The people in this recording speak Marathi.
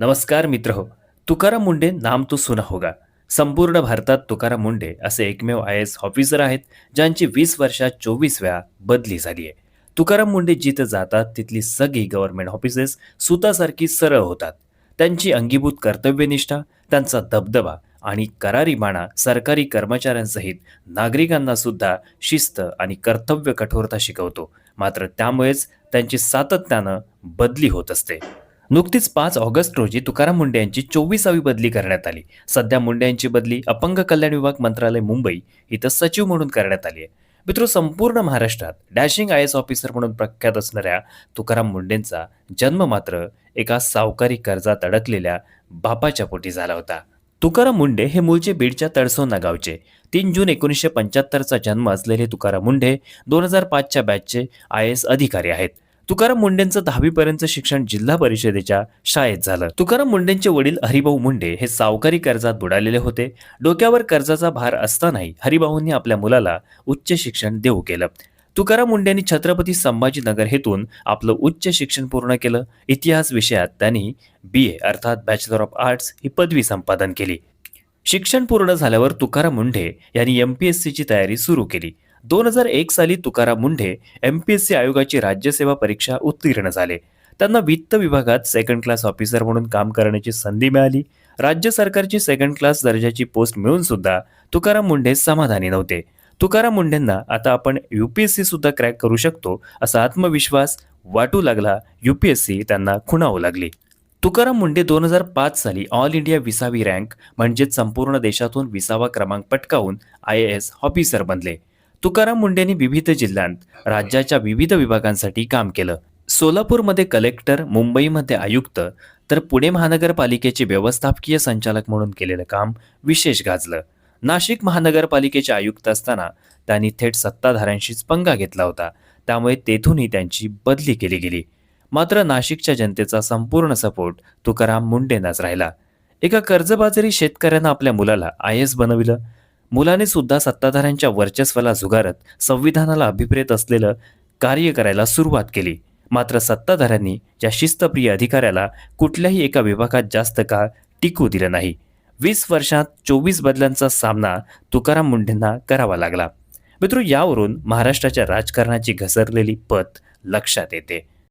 नमस्कार मित्र हो तुकाराम मुंडे नाम तो सुना होगा. संपूर्ण भारतात तुकाराम मुंडे असे एकमेव आय एस ऑफिसर आहेत ज्यांची वीस वर्षात चोवीस वेळा बदली झाली आहे. तुकाराम मुंडे जिथं जातात तिथली सगळी गव्हर्नमेंट ऑफिसेस सुतासारखी सरळ होतात. त्यांची अंगीभूत कर्तव्यनिष्ठा त्यांचा दबदबा आणि करारी बाणा सरकारी कर्मचाऱ्यांसहित नागरिकांना सुद्धा शिस्त आणि कर्तव्य कठोरता शिकवतो. मात्र त्यामुळेच त्यांची सातत्यानं बदली होत असते. नुकतीच पाच ऑगस्ट रोजी तुकाराम मुंडे यांची चोवीसावी बदली करण्यात आली. सध्या मुंडे यांची बदली अपंग कल्याण विभाग मंत्रालय मुंबई इथं सचिव म्हणून करण्यात आली आहे. मित्र संपूर्ण महाराष्ट्रात डॅशिंग आय एस ऑफिसर म्हणून प्रख्यात असणाऱ्या तुकाराम मुंडेंचा जन्म मात्र एका सावकारी कर्जात अडकलेल्या बापाच्या पोटी झाला होता. तुकाराम मुंडे हे मूळचे बीडच्या तळसोना गावचे. तीन जून एकोणीसशे पंच्याहत्तरचा जन्म असलेले तुकाराम मुंडे दोन हजार पाचच्या बॅचचे आय एस अधिकारी आहेत. तुकाराम मुंडेंचं दहावीपर्यंत शिक्षण जिल्हा परिषदेच्या शाळेत झालं. तुकाराम मुंडेंचे वडील हरिभाऊ मुंडे हे सावकारी कर्जात बुडालेले होते. डोक्यावर कर्जाचा भार असतानाही हरिभाऊंनी आपल्या मुलाला उच्च शिक्षण देऊ केलं. तुकाराम मुंडेंनी छत्रपती संभाजीनगर हेतून आपलं उच्च शिक्षण पूर्ण केलं. इतिहास विषयात त्यांनी बी ए अर्थात बॅचलर ऑफ आर्ट्स ही पदवी संपादन केली. शिक्षण पूर्ण झाल्यावर तुकाराम मुंढे यांनी एम पी एस सीची तयारी सुरू केली. दोन हजार एक साली Tukaram Mundhe M P S C आयोगाची राज्यसेवा परीक्षा उत्तीर्ण झाले. त्यांना वित्त विभागात सेकंड क्लास ऑफिसर म्हणून काम करण्याची संधी मिळाली. राज्य सरकारची सेकंड क्लास दर्जाची पोस्ट मिळून सुद्धा तुकाराम मुंढे समाधानी नव्हते. तुकाराम मुंढेंना आता आपण युपीएससी सुद्धा क्रॅक करू शकतो असा आत्मविश्वास वाटू लागला युपीएससी त्यांना खुणावू लागली. तुकाराम मुंडे दोन हजार पाच साली ऑल इंडिया विसावी रँक म्हणजेच संपूर्ण देशातून विसावा क्रमांक पटकावून आय ए एस ऑफिसर बनले. तुकाराम मुंडेंनी विविध जिल्ह्यांत राज्याच्या विविध विभागांसाठी काम केलं. सोलापूरमध्ये कलेक्टर मुंबईमध्ये आयुक्त तर पुणे महानगरपालिकेचे व्यवस्थापकीय संचालक म्हणून केलेलं काम विशेष गाजलं. नाशिक महानगरपालिकेचे आयुक्त असताना त्यांनी थेट सत्ताधाऱ्यांशीच पंगा घेतला होता. त्यामुळे तेथूनही त्यांची बदली केली गेली. मात्र नाशिकच्या जनतेचा संपूर्ण सपोर्ट तुकाराम मुंडेंनाच राहिला. एका कर्जबाजारी शेतकऱ्यानं आपल्या मुलाला आय एस बनविलं. मुलाने सुद्धा सत्ताधाऱ्यांच्या वर्चस्वाला झुगारत संविधानाला अभिप्रेत असलेलं कार्य करायला सुरुवात केली. मात्र सत्ताधाऱ्यांनी या शिस्तप्रिय अधिकाऱ्याला कुठल्याही एका विभागात जास्त काळ टिकू दिलं नाही. वीस वर्षात चोवीस बदल्यांचा सामना तुकाराम मुंढेंना करावा लागला. मित्र यावरून महाराष्ट्राच्या राजकारणाची घसरलेली पत लक्षात येते.